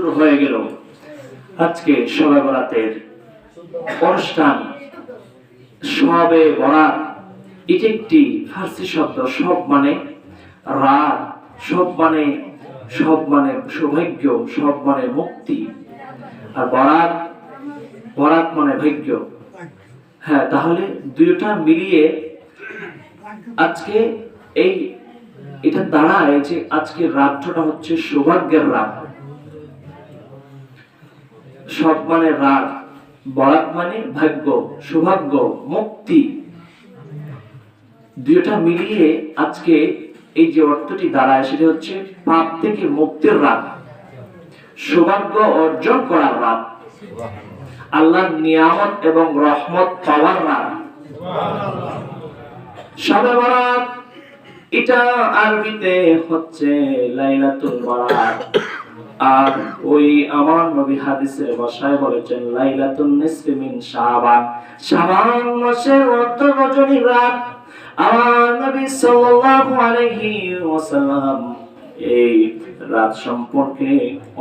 শুরু হয়ে গেল আজকে সবে বরাতের অনুষ্ঠান। সবে বরাত এটি একটি ফার্সি শব্দ, সব মানে রাত, সব মানে সব মানে সৌভাগ্য, সব মানে মুক্তি। আর বরাত বরাত মানে ভাগ্য। হ্যাঁ তাহলে দুইটা মিলিয়ে আজকে এই, এটা দাঁড়ায় যে আজকে রাতটা হচ্ছে সৌভাগ্যের রাত। সব মানে রাত বরাত মানে ভাগ্য, সৌভাগ্য, মুক্তি। দুইটা মিলিয়ে আজকে এই যে অর্থটি দাঁড়ায়, সেটা হচ্ছে পাপ থেকে মুক্তির রাত সৌভাগ্য অর্জন করার রাত আল্লাহর নিয়ামত এবং রহমত পাওয়ার শবে বরাত, এটা আরবিতে হচ্ছে লাইলাতুল বরাত। আর ওই আমার নবী হাদিসের ভাষায় বলেছেন, লাইলাতুন নিসফি মিন শাবান। শাবান মাসের অর্ধ রজনী রাত। আমার নবী সাল্লাল্লাহু আলাইহি ওয়াসাল্লাম এই রাত সম্পর্কে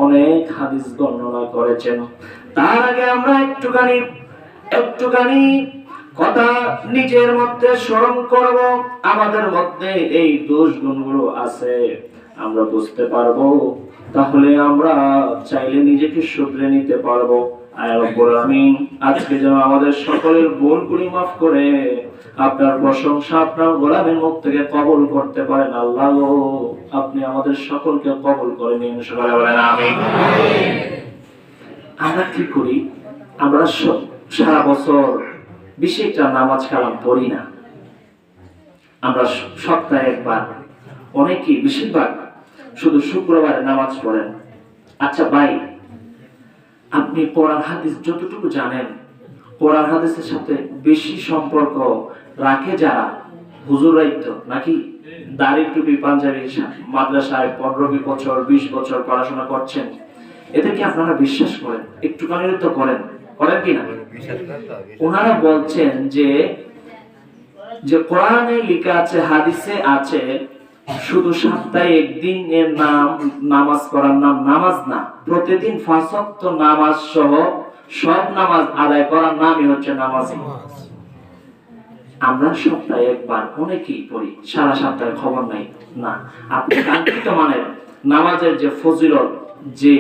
অনেক হাদিস বর্ণনা করেছেন। তার আগে আমরা একটুখানি একটুখানি কথা নিজের মধ্যে স্মরণ করব। আমাদের মধ্যে এই দোষ গুণগুলো আছে, আমরা বুঝতে পারব। তাহলে আমরা চাইলে নিজেকে শুধরে নিতে পারব। আজকে যেন আমাদের সকলের ভুলগুলি মাফ করে আপনার প্রশংসা আপনার গোলামের মুখ থেকে কবল করতে পারেন। আল্লাহ, আপনি আমাদের সকলকে কবল করে নিন। সকালে বলেন আমিন। আমরা কি করি? আমরা সারা বছর বেশি একটা নামাজ কালাম পড়ি না। আমরা সপ্তাহে একবার, অনেকেই বেশিরভাগ শুধু শুক্রবারে নামাজ পড়েন। আচ্ছা ভাই, আপনি কোরআন হাদিস যতটুকু জানেন, কোরআন হাদিসের সাথে বেশি সম্পর্ক রাখে যারা? হুজুরাই তো, নাকি? দাড়ি টুপি, পাঞ্জাবি, মাদ্রাসায় পনেরো বছর, বিশ বছর পড়াশোনা করছেন। এদেরকে আপনারা বিশ্বাস করেন? একটুখানি তো করেন। করেন কি না? ওনারা বলছেন যে যে কোরআনে লিখা আছে, হাদিসে আছে শুধু সপ্তাহে একদিন এর নাম, নামাজ পড়ার নাম নামাজ না, প্রতিদিন ফাঁসক্ত নামাজ সহ সব নামাজ আদায় করার নামই হচ্ছে নামাজি। আমরা সপ্তাহে একবার অনেকেই পড়ি, সারা সপ্তাহে খবর নাই। না, আপনি কাঙ্ক্ষিত মানের নামাজের যে ফজিলত, যে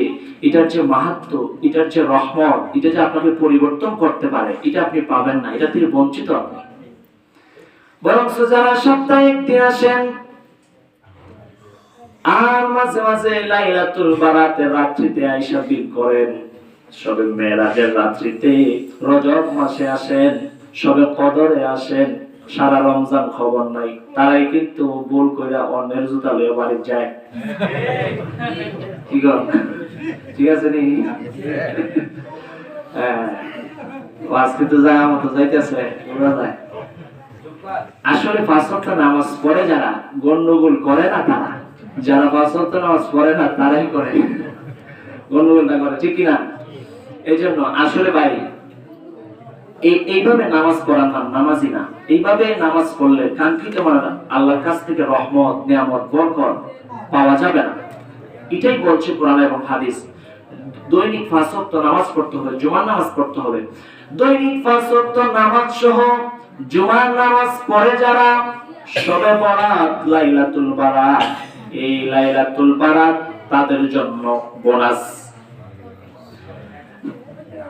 এটার যে মাহাত্ম, এটার যে রহমত, এটা যে আপনাকে পরিবর্তন করতে পারে, এটা আপনি পাবেন না, এটা থেকে বঞ্চিত আপনি। বরং যারা সপ্তাহে একদিন আসেন আর মাঝে মাঝে লাইলাতুল বারাতের রাত্রিতে আইসা বিল করেন। সবে মেরাজের রাত্রিতে রজব মাসে আসেন, সবে কদরে আসেন, সারা রমজান খবর নাই। তারাই কিন্তু ভুল কইরা অন্যের জুতা লইয়া বাড়ি যায়। কি গো? ঠিক আছে নি? হ্যাঁ। আজকে তো যায় আমার তো যাইতেছে আসলে পাঁচ নামাজ পড়ে যারা গন্ডগোল করে না তারা। যারা পাঁচ ওয়াক্ত নামাজ পড়ে না, তারাই করে। গন্ডগোলটা করে, ঠিক কিনা? এই জন্য আসলে ভাই এইভাবে নামাজ পড়ার নাম নামাজি না। এইভাবে নামাজ পড়লে কাঙ্ক্ষিত মানে আল্লাহর কাছ থেকে রহমত, নিয়ামত, বরকত পাওয়া যাবে না। এটাই বলছে কোরআন এবং হাদিস। দৈনিক ওয়াক্ত নামাজ পড়তে হবে, জুমার নামাজ পড়তে হবে। দৈনিক ওয়াক্ত নামাজ সহ জুমার নামাজ পড়ে যারা, সবে বরাত লাইলাতুল বারাত এই লাইলাতুল বারাত তাদের জন্য বোনাস।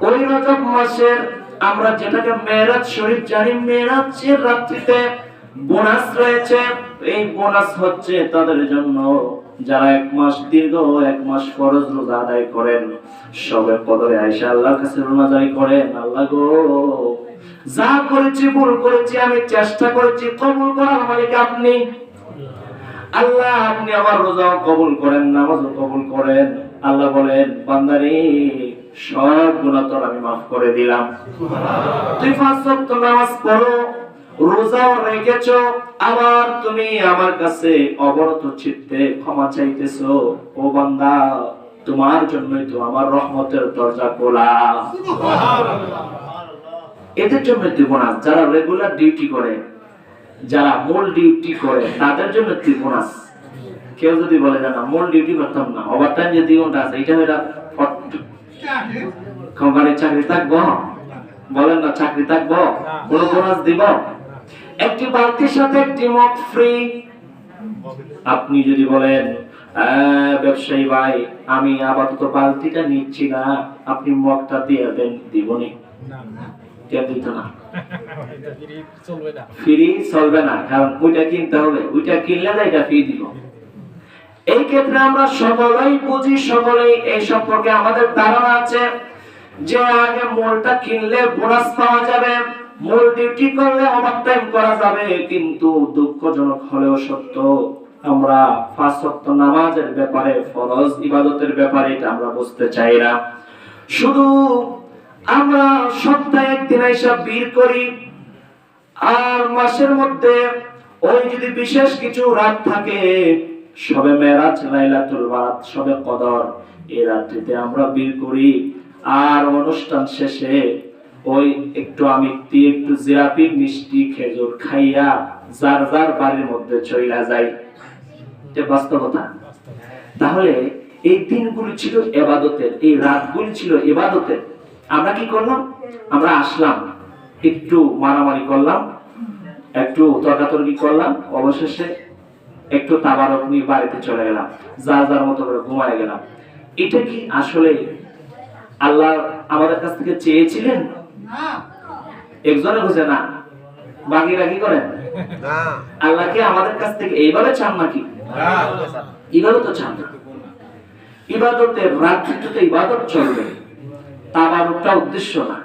ওই রজব মাসের আমরা যেটাকে মেরাজ শরীফ জানি মেরাজের রাত্রিতে বোনাস রয়েছে। এই বোনাস হচ্ছে তাদের জন্য যারা এক মাস দীর্ঘ, এক মাস ফরজ রোজা আদায় করেন, সবে কদরে আয়সা আল্লাহর কাছে রোনাজারি করেন। আল্লাহ গো, যা করেছি ভুল করেছি, আমি চেষ্টা করেছি, কবুল করার মালিক আপনি। আল্লাহ আপনি আমার রোজাও কবুল করেন নামাজও কবুল করেন। আল্লাহ বলেন বান্দারে সব গুনাহ তোর আমি মাফ করে দিলাম। তুই পাঁচ নামাজ পড়ো রোজাও রেখেছো আবার তুমি আমার কাছে অবরত চিত্তে ক্ষমা চাইতেছো। ও বান্দা তোমার জন্যই তো আমার রহমতের দরজা খোলা। এদের জন্য ত্রিবোনাস যারা রেগুলার ডিউটি করে। যারা মূল ডিউটি করে তাদের জন্য ত্রিবোনাস কেউ যদি বলে না মূল ডিউটি করতাম না ওভার টাইম যে দুই ঘণ্টা আছে এটা এটা কোম্পানির চাকরি থাকব? বলেন না চাকরি থাকব? কোনো বোনাস দিব? একটি বালতির সাথে একটি মগ ফ্রি আপনি যদি বলেন "আহ, ব্যবসায়ী ভাই আমি আপাতত বালতিটা নিচ্ছি না আপনি মগটা দিয়ে দেন দিবনি। কেন দিত না ফ্রি চলবে না। কারণ ওইটা কিনতে হবে, ওইটা কিনলে না এটা ফ্রি দিব। এই ক্ষেত্রে আমরা সকলেই বুঝি, সকলেই এই সম্পর্কে আমাদের ধারণা আছে যে আগে কিনলে বোনাস পাওয়া যাবে, মূল ডিউটি করলে করা যাবে, কিন্তু দুঃখজনক হলেও সত্য, আমরা পাঁচ নামাজের ব্যাপারে, ফরজ ইবাদতের ব্যাপারে এটা আমরা বুঝতে চাই না। শুধু আমরা সপ্তাহে একদিন হিসাব বীর করি আর মাসের মধ্যে ওই যদি বিশেষ কিছু রাত থাকে, সবে মেরাজ, লাইলাতুল বারাত সবে কদর, এই রাত্রিতে আমরা বীর করি। আর অনুষ্ঠান শেষে ওই একটু আমিত্তি, একটু জিরাপি মিষ্টি, খেজুর খাইয়া যার যার বাড়ির মধ্যে চইলা যাই। বাস্তবতা। তাহলে এই দিনগুলি ছিল এবাদতের, এই রাতগুলি ছিল এবাদতের। আমরা কি করলাম? আমরা আসলাম। একটু মারামারি করলাম একটু তর্কাতর্কি করলাম অবশেষে একটু তাবারক নিয়ে বাড়িতে চলে গেলাম যা যার মতো করে ঘুমায় গেলাম। এটা কি আসলে আল্লাহ আমাদের কাছ থেকে চেয়েছিলেন? একজনে বুঝে না। বাকিরা কি করেন? আল্লাহ কি আমাদের কাছ থেকে এইভাবে চান নাকি? এইভাবে তো চান। ইবাদতের রাত্রিতে ইবাদত চলবে। তাবারকটা উদ্দেশ্য না।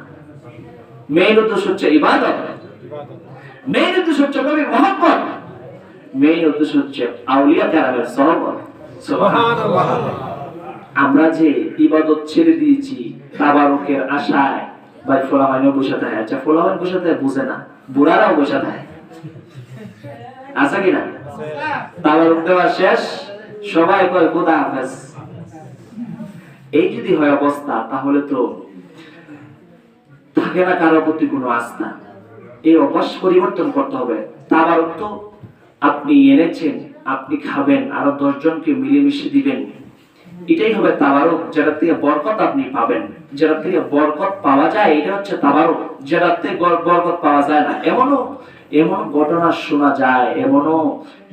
মেইন উদ্দেশ্য হচ্ছে ইবাদত। মেইন উদ্দেশ্য হচ্ছে নবীর মহব্বত। মেইন উদ্দেশ্য হচ্ছে আউলিয়া কেরামের সহবত সুবহানাল্লাহ। আমরা যে ইবাদত ছেড়ে দিয়েছি তাবারকের আশায় ভাই ফোলামাইনও বসে থাকে। আচ্ছা ফোলামাইন বসে থাকে বুঝে না বুড়ারাও বসে থাকে। আছে কিনা? তাবারক দেওয়া শেষ সবাই কয় খোদা হাফেজ। এই যদি হয় অবস্থা তাহলে তো থাকে না, কারোর প্রতি কোনো আস্থা এই অভ্যাস পরিবর্তন করতে হবে। তাবারক তো আপনি এনেছেন, আপনি খাবেন, আরও দশজনকে মিলেমিশে দিবেন। এটাই হবে তাবারক, যেটা থেকে বরকত আপনি পাবেন। যেটা থেকে বরকত পাওয়া যায়, এটা হচ্ছে তাবারক। যেটা থেকে বরকত পাওয়া যায় না, এমনও এমন ঘটনা শোনা যায়, এমনও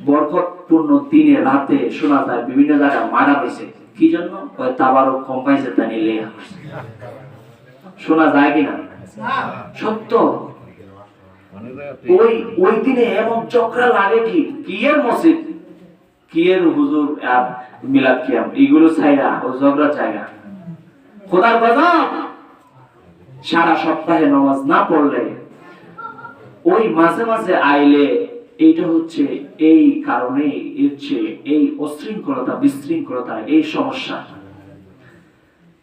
বরকতপূর্ণ দিনে, রাতে শোনা যায়। বিভিন্ন জায়গায় মারা হয়েছে কি জন্য? তাবারক কম পাইছে তা নিলে শোনা যায় কিনা? সত্য। ওই ওই দিনে এমন চক্রা লাগে কি? কি এর মসজিদ? কি এর হুজুর আর মিলাদ কিয়াম? এগুলো ছাইরা ও ঝগড়া খোদার গজব! সারা সপ্তাহে নামাজ না পড়লে ওই মাঝে মাঝে আইলে এইটা হচ্ছে এই কারণে হচ্ছে এই অশৃঙ্খলতা বিশৃঙ্খলতা এই সমস্যা।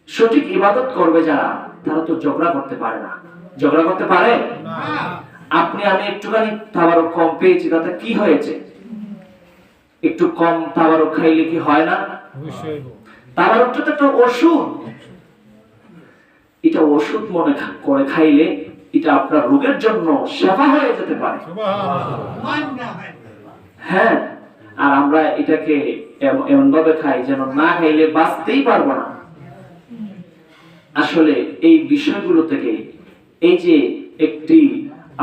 সঠিক ইবাদত করবে যারা তারা তো ঝগড়া করতে পারে না। ঝগড়া করতে পারে? আপনি আমি একটুখানি তাবারক কম পেয়েছি তাতে কি হয়েছে? একটু কম তাবারক খাইলে কি হয় না? তাবারকটা তো একটা ওষুধ। এটা ওষুধ মনে করে খাইলে এটা আপনার রোগের জন্য সেবা হয়ে যেতে পারে। হ্যাঁ আর আমরা এটাকে এমন ভাবে খাই যেন না খাইলে বাঁচতেই পারব না। আসলে এই বিষয়গুলো থেকে এই যে একটি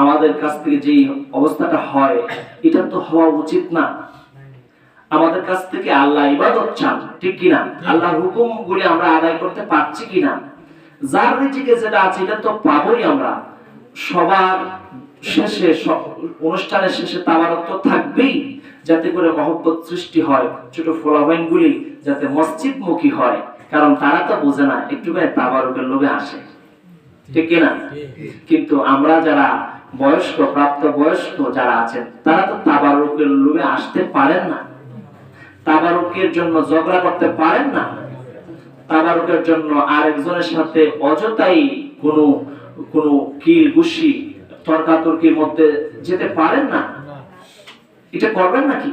আমাদের কাছ থেকে যেই অবস্থাটা হয়, এটা তো হওয়া উচিত না। আমাদের কাছ থেকে আল্লাহ ইবাদত চান, ঠিক কিনা? আল্লাহর হুকুম গুলি আমরা আদায় করতে পারছি কিনা? যার রিজিকে যেটা আছে, এটা তো পাবোই আমরা। সবার শেষে অনুষ্ঠানের শেষে তাবারক তো থাকবেই, যাতে করে মহব্বত সৃষ্টি হয়, ছোট ফলাফাইন গুলি যাতে মসজিদ মুখী হয়। কারণ তারা তো বোঝে না একটু করে তাবারকের লোভে আসে। ঠিক কিনা কিন্তু আমরা যারা বয়স্ক প্রাপ্ত বয়স্ক যারা আছেন তারা তো তাবারকের লোভে আসতে পারেন না। তাবারকের জন্য ঝগড়া করতে পারেন না। তাবারকের জন্য আরেকজনের সাথে অযথাই কোনো কোনো কিল গুসি তর্কাতর্কির মধ্যে যেতে পারেন না। এটা করবেন নাকি?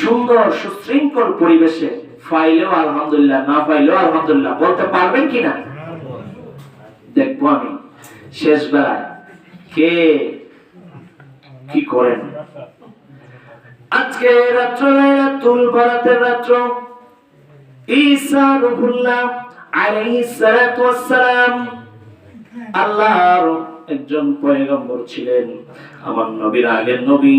সুন্দর সুশৃঙ্খল পরিবেশে ফাইলেও আলহামদুলিল্লাহ, না ফাইলেও আলহামদুলিল্লাহ, বলতে পারবেন কিনা? দেখব আমি। শেষ বেলায় কে কি করেন? আজকে রাত্র লাইলাতুল বারাতের রাত্র ঈসা রুহুল্লাহ আলাইহিস সালাতু ওয়াস সালাম আল্লাহর একজন পয়গম্বর ছিলেন, আমার নবীর আগের নবী।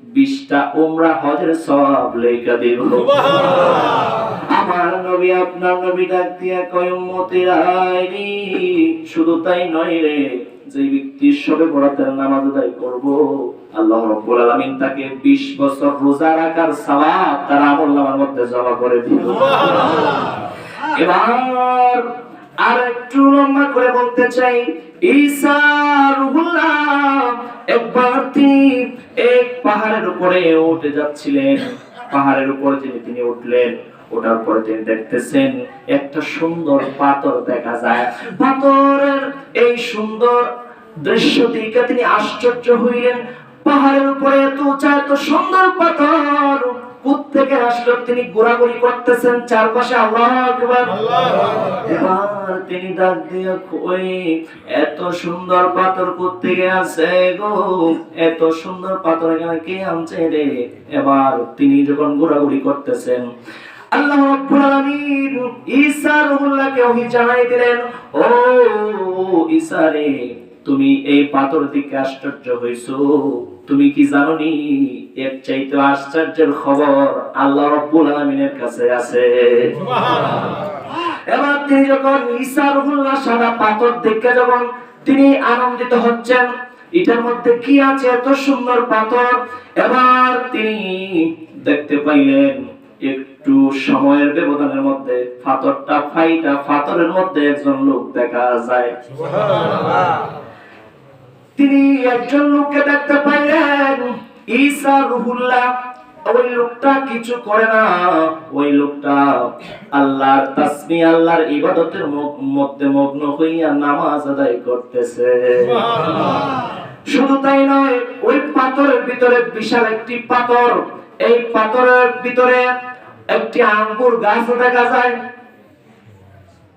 20টা উমরা হজের সওয়াব লেখা দিব। আমার নবী আপনার নবী ডাক দিয়া কয় উম্মতের আইনি। শুধু তাই নয় রে যে ব্যক্তি সবে বরাতের নামাজ আদায় করব আল্লাহ রাব্বুল আলামিন তাকে 20 বছর রোজা রাখার সওয়াব তার আমল নামার মধ্যে জমা করে এবার আর একটু লম্বা করে বলতে চাই একবার তিনি এক পাহাড়ের উপরে উঠে যাচ্ছিলেন। পাহাড়ের যিনি তিনি উঠলেন পরে তিনি দেখতেছেন একটা সুন্দর পাথর দেখা যায়। পাথরের এই সুন্দর দৃশ্য দিকে তিনি আশ্চর্য হইলেন। পাহাড়ের উপরে এত উঁচা, এত সুন্দর পাথর। তিনি করতেছেন চারপাশে। আল্লাহ এবার তিনি ডাক দিয়ে, কই, এত সুন্দর পাথর গো? এত সুন্দর পাথর এখানে কে আনছে রে? এবার তিনি যখন ঘোরাঘুরি করতেছেন, আল্লাহ রাব্বুল আলামিন ঈসা রুহুল্লাহকে ওহী জানাই দিলেন, ও ঈসা রে তুমি এই পাথর থেকে আশ্চর্য হইছো। তুমি কি জানো নি এর চাইতে আশ্চর্যের খবর আল্লাহ রাব্বুল আলামিনের কাছে আছে। এবার তিনি যখন ঈসা রুহুল্লাহ সাদা পাথর দেখে যখন তিনি আনন্দিত হচ্ছেন এটার মধ্যে কি আছে এত সুন্দর পাথর? এবার তিনি দেখতে পাইলেন একটু সময়ের ব্যবধানের মধ্যে পাথরটা ফাইটা পাথরের মধ্যে একজন লোক দেখা যায়। তিনি একজন লোককে দেখতে পাইলেন। ঈসা রুহুল্লাহ ওই লোকটা কিছু করে না। ওই লোকটা আল্লাহর তাসমি আল্লাহর ইবাদতের মধ্যে মগ্ন হইয়া নামাজ আদায় করতেছে। শুধু তাই নয় ওই পাথরের ভিতরে বিশাল একটি পাথর। এই পাথরের ভিতরে একটি আঙ্গুর গাছ দেখা যায়।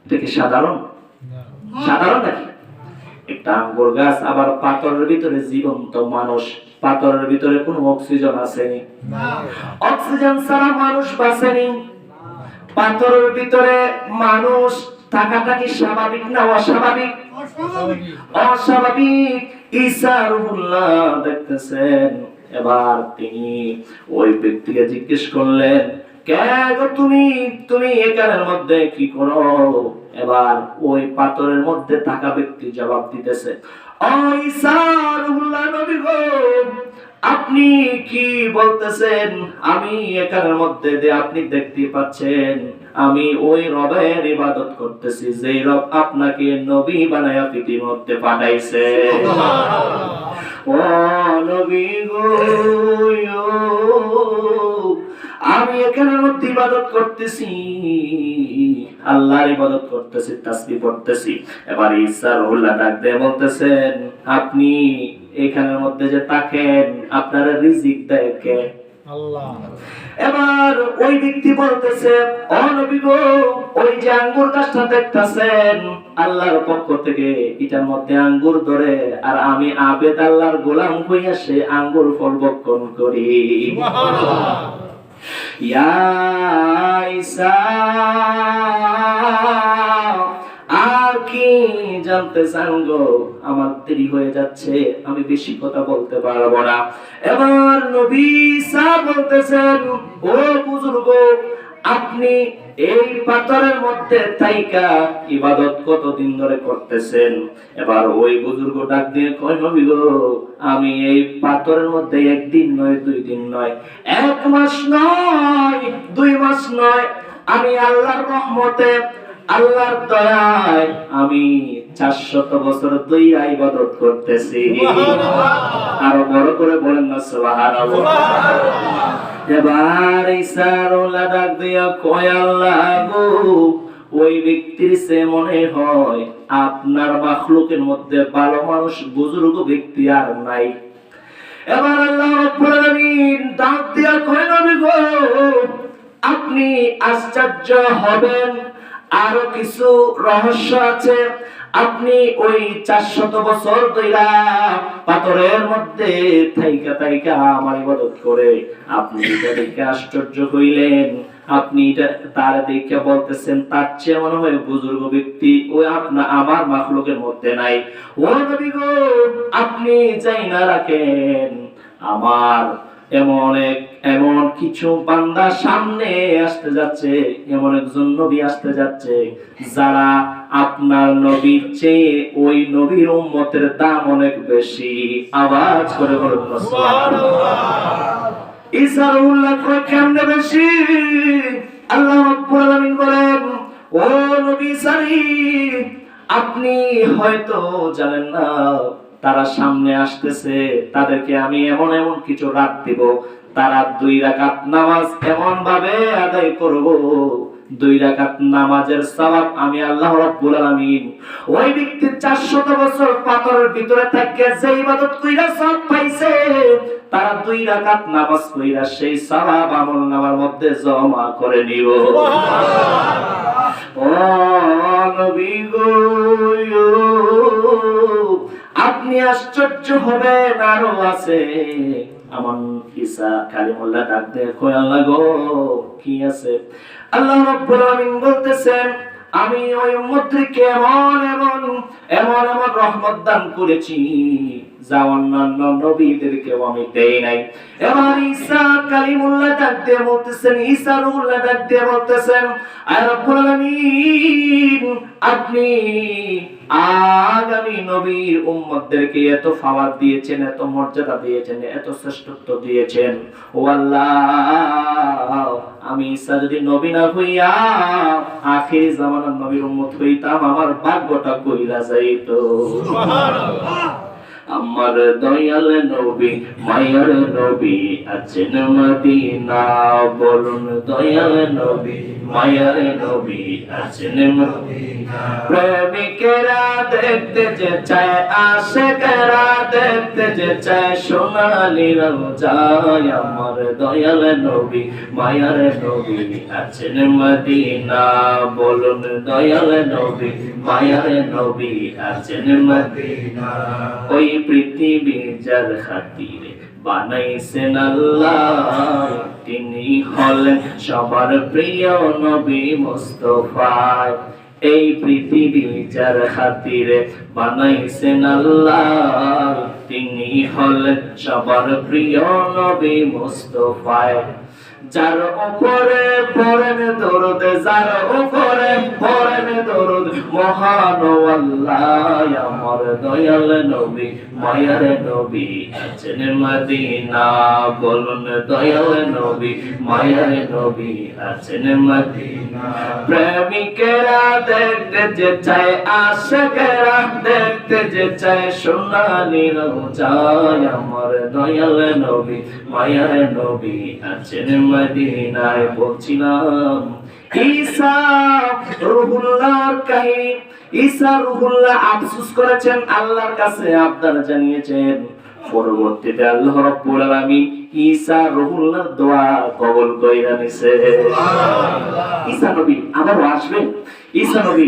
এটা কি সাধারণ? সাধারণ নাকি? একটা আঙ্গুর গাছ আবার পাথরের ভিতরে জীবন্ত মানুষ। পাথরের ভিতরে কোনো অক্সিজেন আসেনি। অক্সিজেন ছাড়া মানুষ বাঁচেনি। পাথরের ভিতরে মানুষ জিজ্ঞেস করলেন, কে গো তুমি? তুমি এখানের মধ্যে কি করো? এবার ওই পাথরের মধ্যে থাকা ব্যক্তি জবাব দিতেছে আপনি কি বলতেছেন? আমি এখানের মধ্যে যে আপনি দেখতে পাচ্ছেন আমি ওই রবের ইবাদত করতেছি যে রব আপনাকে নবী বানায়া মধ্যে পাঠাইছে। ও নবী গো আমি এখানের মধ্যে ইবাদত করতেছি। আল্লাহর ইবাদত করতেছি তাসবিহ পড়তেছি। এবার ঈসা রুহুল্লাহ ডাক দিয়ে বলতেছেন আপনি এখানের মধ্যে যে থাকেন আপনার রিজিক দেয় কে? আল্লাহ। এবার ওই ব্যক্তি বলতেছে গো ওই যে আঙ্গুর গাছটা দেখতাছেন আল্লাহর পক্ষ থেকে এটার মধ্যে আঙ্গুর ধরে আর আমি আবেদ আল্লাহর গোলাম হইয়া সে আঙ্গুর ফল বক্ষণ করি। আর কি জানতে চান গো? আমার দেরি হয়ে যাচ্ছে, আমি বেশি কথা বলতে পারব না। এবার নবী সা বলতেছেন, ও বুজুর্গ আপনি এই পাথরের মধ্যে তাইকা ইবাদত কতদিন ধরে করতেছেন? এবার ওই বুজুর্গ ডাক দিয়ে কয় নবী গো আমি এই পাথরের মধ্যে একদিন নয় দুই দিন নয় এক মাস নয় দুই মাস নয় আমি আল্লাহর রহমতে আল্লাহর দয়ায় আমি চারশত বছর দুই ইবাদত করতেছি। আরও বড় করে বলেন না সুবহানাল্লাহ। ওই ব্যক্তির সে মনে হয় আপনার মাখলুকের মধ্যে ভালো মানুষ, বুজুর্গ ব্যক্তি আর নাই। এবার আল্লাহ দিয়া আপনি আশ্চর্য হবেন। আরও কিছু রহস্য আছে। আপনি ওই চারশত বছর ধইরা পাথরের মধ্যে থাইকা থাইকা আমার ইবাদত করে, আপনি এটা দেখে আশ্চর্য হইলেন। আপনি এটা তার দেখে বলতেছেন, তার চেয়ে মনে হয় বুজুর্গ ব্যক্তি ওই আপনার আমার মাখলুকের মধ্যে নাই। ও নবী গো, আপনি যাই না রাখেন। আমার এমন এক এমন কিছু বান্দা সামনে আসতে যাচ্ছে, এমন একজন নবী আসতে যাচ্ছে, যারা আপনার নবীর চেয়ে ওই নবীর উম্মতের দাম অনেক বেশি। আওয়াজ করে বলুন ঈসার উল্লাহ কয় কেমনে বেশি? আল্লাহ রাব্বুল আলামিন বলেন, ও নবী সারি আপনি হয়তো জানেন না, তারা সামনে আসতেছে, তাদেরকে আমি এমন এমন কিছু রাত দিব তারা দুই রাকাত নামাজ এমন ভাবে আদায় করব। দুই রাকাত নামাজের সওয়াব আমি আল্লাহ রাব্বুল আলামিন। ওই ব্যক্তি 400 বছর পাথরের ভিতরে থাকে যে ইবাদত কইরা সব পাইছে, তারা দুই রাকাত নামাজ কইরা সেই আমল নামার মধ্যে জমা করে নবী গো আপনি আশ্চর্য হবেন, আরও আছে। আমার ঈসা কালিমুল্লাহ ডাক দিয়ে আল্লাহ গো, কি আছে? আল্লাহ রব্বুল আমিন বলতেছেন, আমি ওই উম্মতকে এমন এমন এমন এমন রহমত দান করেছি। যা অন্যান্য নবীদেরকেও আমি দেই নাই। এবার ঈসা কালিমুল্লাহ ডাক দিয়ে বলতেছেন, ঈসা রুহুল্লাহ ডাক দিয়ে বলতেছেন আপনি আগামী নবীর এত ফাওয়ার দিয়েছেন, এত মর্যাদা দিয়েছেন, এত শ্রেষ্ঠত্ব দিয়েছেন। ও আল্লাহ, আমি ঈসা যদি নবী না হইয়া আখির জামানার নবীর উম্মত হইতাম, আমার ভাগ্যটা কইরা যাইতো। আমার দয়াল নবী, মায়ার নবী আছেন মদিনা। বলুন দয়াল নবী, মায়ার নবী আছেন প্রেমিকেরা দেখতে যে চায় আশেকেরা দেখতে যে চায় সোনালি রোজায়। আমার দয়াল নবী, মায়ার নবী আছেন মদিনা। বলুন দয়াল নবী, মায়ার নবী আছেন মদিনা। ওই পৃথিবী খাতিরে বানাইছেন আল্লাহ, তিনি হলেন সবার প্রিয় নবী এই পৃথিবী যার খাতিরে বানাইছেন আল্লাহ, তিনি হলেন সবার প্রিয় নবী মুস্তফা যার উপরে যার উপরে মহান আমার দয়াল নবী, মায়ার নবী, আছেন মদিনা, বলুন দয়াল নবী, মায়ার নবী, আছেন মদিনা। প্রেমিকেরা দেখতে যে চায় আশেকেরা, দেখতে যে চায় সোনালি রোজায় আমার দয়াল নবী, মায়ার নবী, আছেন মদিনায় বলছিলাম ঈসা রুহুল্লাহর কাহিনী ঈসা রুহুল্লাহ আফসোস করেছেন আল্লাহর কাছে আবদার জানিয়েছেন। পরবর্তীতে আল্লাহ রাব্বুল আলামিন ঈসা রুহুল্লাহর দোয়া কবুল কইরা নিছে। ঈসা নবী আবার আসবেন? ঈসা নবী